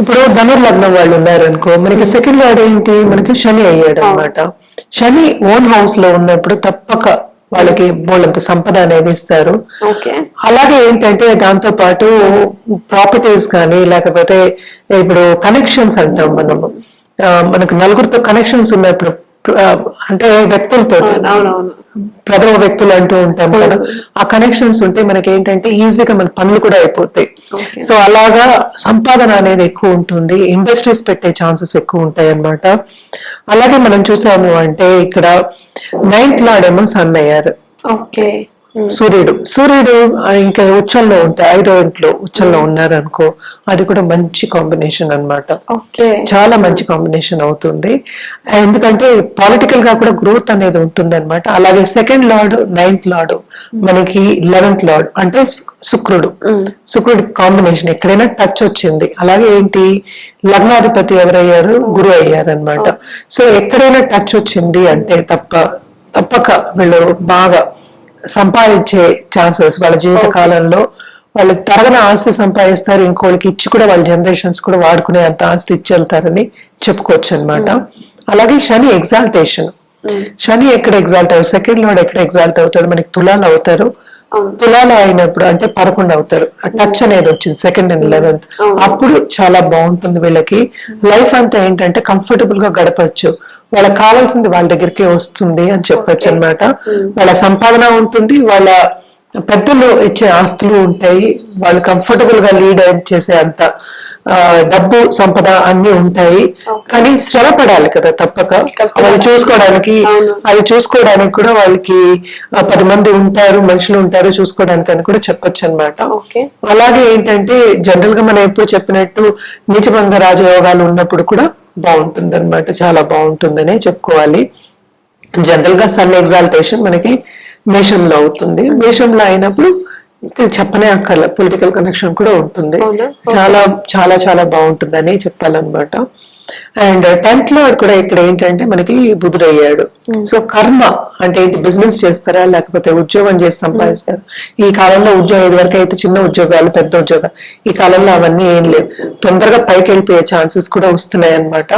ఇప్పుడు ధనుర్ లగ్నం వాళ్ళు ఉన్నారు అనుకో మనకి సెకండ్ వాడు ఏంటి? మనకి శని అయ్యాడు అనమాట శని ఓన్ హౌస్లో ఉన్నప్పుడు తప్పక వాళ్ళకి బోళ్ళంత సంపద అనేది ఇస్తారు. అలాగే ఏంటంటే దాంతో పాటు ప్రాపర్టీస్ కానీ లేకపోతే ఇప్పుడు కనెక్షన్స్ అంటాం మనము. మనకు నలుగురితో కనెక్షన్స్ ఉన్నప్పుడు అంటే వ్యక్తులతో ప్రథమ వ్యక్తులు అంటూ ఉంటాం కదా. ఆ కనెక్షన్స్ ఉంటే మనకి ఏంటంటే ఈజీగా మన పనులు కూడా అయిపోతాయి. సో అలాగా సంపాదన అనేది ఎక్కువ ఉంటుంది. ఇండస్ట్రీస్ పెట్టే ఛాన్సెస్ ఎక్కువ ఉంటాయి అన్నమాట. అలాగే మనం చూసాము అంటే ఇక్కడ నైన్త్ లాడేమో సన్ అయ్యారు ఓకే సూర్యుడు. సూర్యుడు ఆ, ఇంకా ఉచ్చంలో ఉంటే ఐదో ఇంట్లో ఉచ్చంలో ఉన్నారు అనుకో అది కూడా మంచి కాంబినేషన్ అన్నమాట. ఓకే. చాలా మంచి కాంబినేషన్ అవుతుంది. ఎందుకంటే పొలిటికల్గా కూడా గ్రోత్ అనేది ఉంటుంది అనమాట అలాగే సెకండ్ లార్డ్ నైన్త్ లార్డ్ మనకి లెవెన్త్ లార్డ్ అంటే శుక్రుడు. శుక్రుడు కాంబినేషన్ ఎక్కడైనా టచ్ వచ్చింది. అలాగే ఏంటి? లగ్నాధిపతి ఎవరయ్యారు? గురు అయ్యారు అనమాట సో ఎక్కడైనా టచ్ వచ్చింది అంటే తప్ప తప్పక వీళ్ళు బాగా సంపాదించే ఛాన్సెస్ వాళ్ళ జీవిత కాలంలో వాళ్ళు తరగని ఆస్తి సంపాదిస్తారు ఇంకోళ్ళకి ఇచ్చి కూడా వాళ్ళ జనరేషన్స్ కూడా వాడుకునే అంత ఆస్తి ఇచ్చి వెళ్తారని చెప్పుకోవచ్చు అనమాట అలాగే శని ఎగ్జాల్టేషన్ శని ఎక్కడ ఎగ్జాల్ట్ అవుతారు సెకండ్ లోడ్ ఎక్కడ ఎగ్జాల్ట్ అవుతాడు? మనకి తులాలు అవుతారు. తులాలు అయినప్పుడు అంటే పదకొండు అవుతారు. టచ్ అనేది వచ్చింది సెకండ్ అండ్ లెవెన్త్ అప్పుడు చాలా బాగుంటుంది వీళ్ళకి. లైఫ్ అంతా ఏంటంటే కంఫర్టబుల్గా గడపచ్చు. వాళ్ళకి కావాల్సింది వాళ్ళ దగ్గరికి వస్తుంది అని చెప్పొచ్చు అన్నమాట. వాళ్ళ సంపాదన ఉంటుంది వాళ్ళ పెద్దలు ఇచ్చే ఆస్తులు ఉంటాయి వాళ్ళు కంఫర్టబుల్గా లీడ్ చేసే అంత డబ్బు సంపద అన్ని ఉంటాయి. కానీ శ్రమ పడాలి కదా తప్పక. వాళ్ళు చూసుకోవడానికి. అది చూసుకోవడానికి కూడా వాళ్ళకి పది మంది ఉంటారు మనుషులు ఉంటారు చూసుకోవడానికి అని కూడా చెప్పొచ్చు అనమాట ఓకే అలాగే ఏంటంటే జనరల్గా మనం ఎప్పుడు చెప్పినట్టు నీచభంగ రాజయోగాలు ఉన్నప్పుడు కూడా బాగుంటుంది అనమాట చాలా బాగుంటుందనే చెప్పుకోవాలి. జనరల్గా సన్ ఎగ్జాల్టేషన్ మనకి మేషంలో అవుతుంది. మేషంలో అయినప్పుడు చెప్పనే అక్కర్ల. పొలిటికల్ కనెక్షన్ కూడా ఉంటుంది? చాలా చాలా చాలా బాగుంటుందని చెప్పాలన్నమాట. అండ్ టెన్త్లో కూడా ఇక్కడ ఏంటంటే మనకి బుధుడు అయ్యాడు. సో కర్మ అంటే ఏంటి? బిజినెస్ చేస్తారా? లేకపోతే ఉద్యోగం చేసి సంపాదిస్తారు? ఈ కాలంలో ఉద్యోగం ఇదివరకు అయితే చిన్న ఉద్యోగాలు పెద్ద ఉద్యోగాలు ఈ కాలంలో అవన్నీ ఏం లేవు. తొందరగా పైకి వెళ్ళిపోయే ఛాన్సెస్ కూడా వస్తున్నాయి అన్నమాట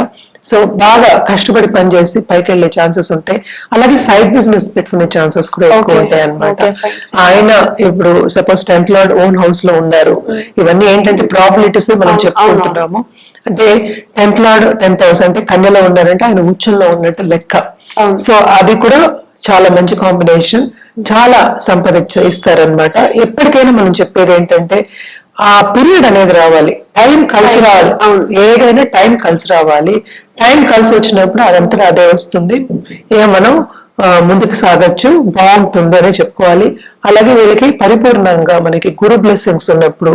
సో బాగా కష్టపడి పనిచేసి పైకి వెళ్ళే ఛాన్సెస్ ఉంటాయి. అలాగే సైడ్ బిజినెస్ పెట్టుకునే ఛాన్సెస్ కూడా ఎక్కువ. ఉంటాయి fine. ఆయన ఇప్పుడు సపోజ్ టెన్త్లో ఓన్ హౌస్లో ఉన్నారు. ఇవన్నీ ఏంటంటే ప్రాబిలిటీస్ మనం చెప్పుకుంటున్నాము. అంటే టెన్త్ లాడ్ టెన్త్ హౌస్ అంటే కన్యలో ఉన్నారంటే ఆయన ఉచ్చంలో ఉన్నట్టు లెక్క. సో అది కూడా చాలా మంచి కాంబినేషన్ చాలా సంపద ఇస్తారనమాట ఎప్పటికైనా మనం చెప్పేది ఏంటంటే ఆ పీరియడ్ అనేది రావాలి. టైం కలిసి రావాలి. ఏదైనా టైం కలిసి రావాలి. టైం కలిసి వచ్చినప్పుడు అదంతా అదే వస్తుంది. ఇక మనం ముందుకు సాగొచ్చు. బాగుంటుంది అనే చెప్పుకోవాలి. అలాగే వీళ్ళకి పరిపూర్ణంగా మనకి గురు బ్లెస్సింగ్స్ ఉన్నప్పుడు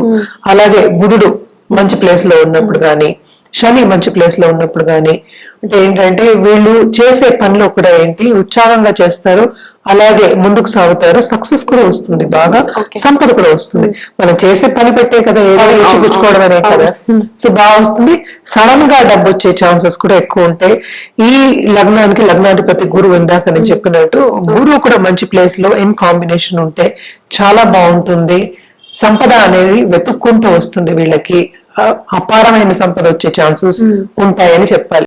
అలాగే బుధుడు మంచి ప్లేస్లో ఉన్నప్పుడు గాని శని మంచి ప్లేస్లో ఉన్నప్పుడు గాని అంటే ఏంటంటే వీళ్ళు చేసే పనిలో కూడా ఏంటి? ఉత్సాహంగా చేస్తారు. అలాగే ముందుకు సాగుతారు. సక్సెస్ కూడా వస్తుంది బాగా. సంపద కూడా వస్తుంది. మనం చేసే పని పెట్టే కదా ఏదో పుచ్చుకోవడం అనే కదా. సో బాగా వస్తుంది. సడన్గా డబ్బు వచ్చే ఛాన్సెస్ కూడా ఎక్కువ ఉంటాయి. ఈ లగ్నానికి లగ్నాధిపతి గురువు ఇందాక నేను చెప్పినట్టు గురువు కూడా మంచి ప్లేస్లో ఇన్ కాంబినేషన్ ఉంటే చాలా బాగుంటుంది. సంపద అనేది వెతుక్కుంటూ వస్తుంది వీళ్ళకి. అపారమైన సంపద వచ్చే ఛాన్సెస్ ఉంటాయని చెప్పాలి.